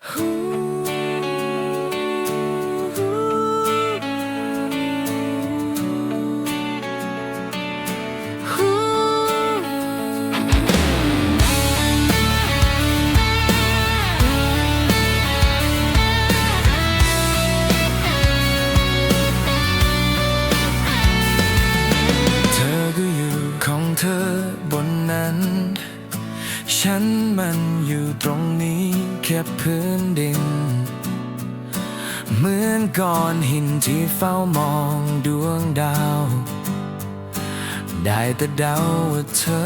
เฉันมันอยู่ตรงนี้แค่พื้นดิน เหมือนก้อนหินที่เฝ้ามองดวงดาว ได้แต่เดาว่าเธอ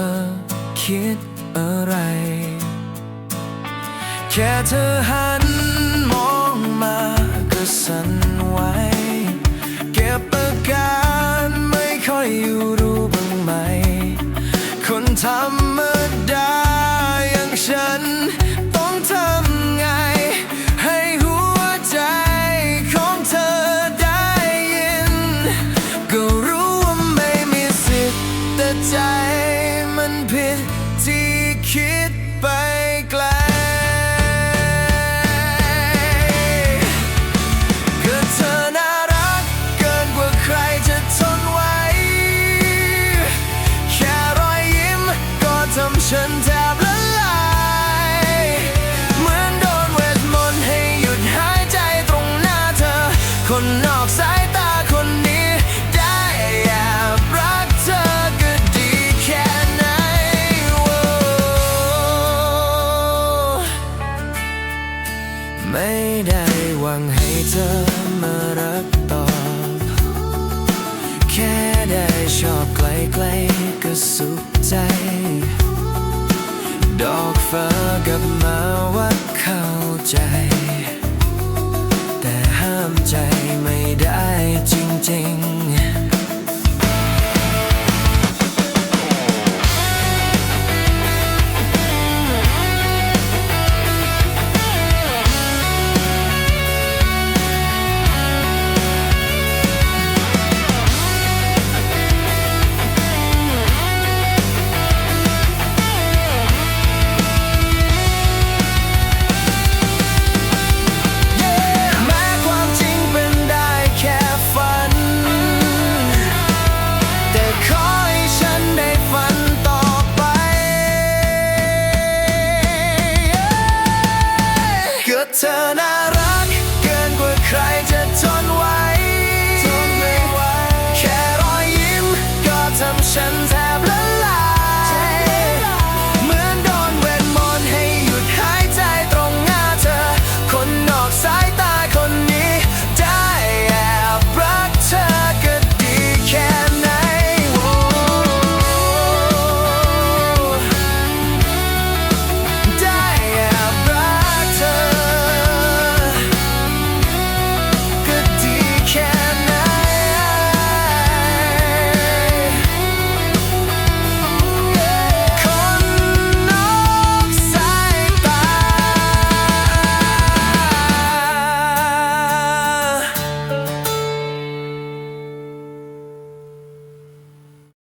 คิดอะไร แค่เธอหันมองมาก็สั่นไหวเก็บอาการไม่ค่อยอยู่รู้บ้างไหม คนธรรมด แได้หวังให้เธอมารักตอบแค่ได้ชอบใกล้ๆก็สุขใจ ดอกฟ้ากับมาว่าเข้าใจ ก็เธอน่า